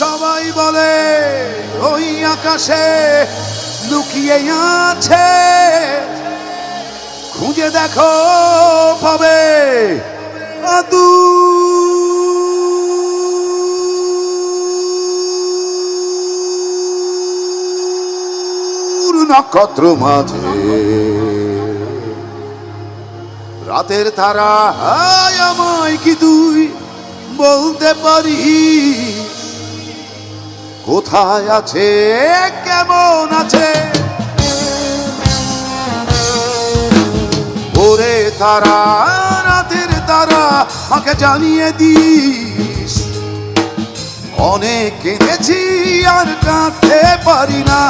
সবাই বলে, ওই আকাশে লুকিয়ে আছে। খুঁজে দেখো পাবে আদু। নক্ষত্র মাঝে। রাতের তারা, হায় আমায় কি তুই বলতে পারি কোথায় আছে? কেমন আছে? ওরে তারা, রাতের তারা, আমাকে জানিয়ে দিস। অনেক কেঁদেছি আর কাঁদতে পারি না।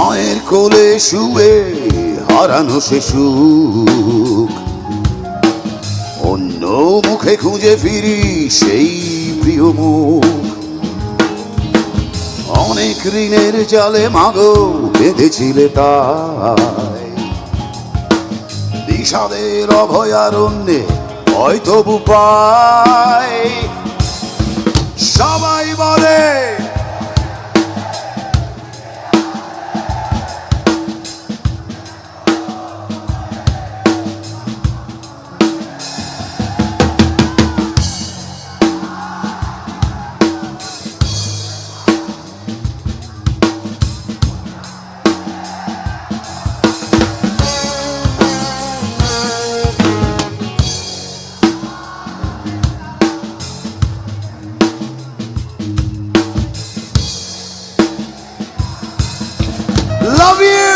মায়ের কোলে শুয়ে হারানো সে সুখ। অন্য মুখে খুঁজে ফিরি সেই প্রিয় মুখ। অনেক ঋণের জালে মাগো বেঁধেছিলে তাই। বিষাদের অভয়ারণ্যে হয়তো বুপায় Love you!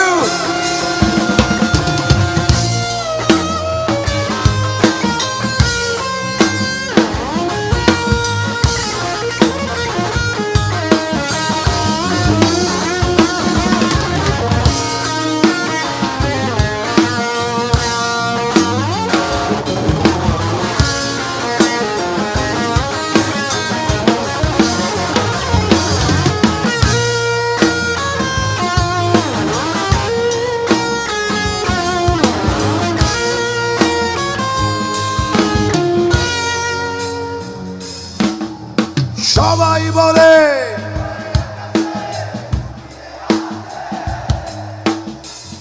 সবাই বলে।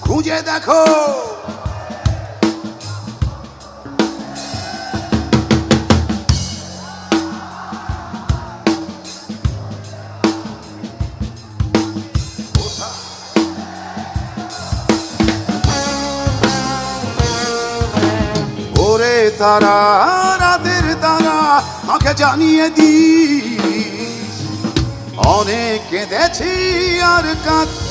খুঁজে দেখো। তারা রাতের তারা আমাকে জানিয়ে দিস অনেক কেঁদেছি আর কাঁদতে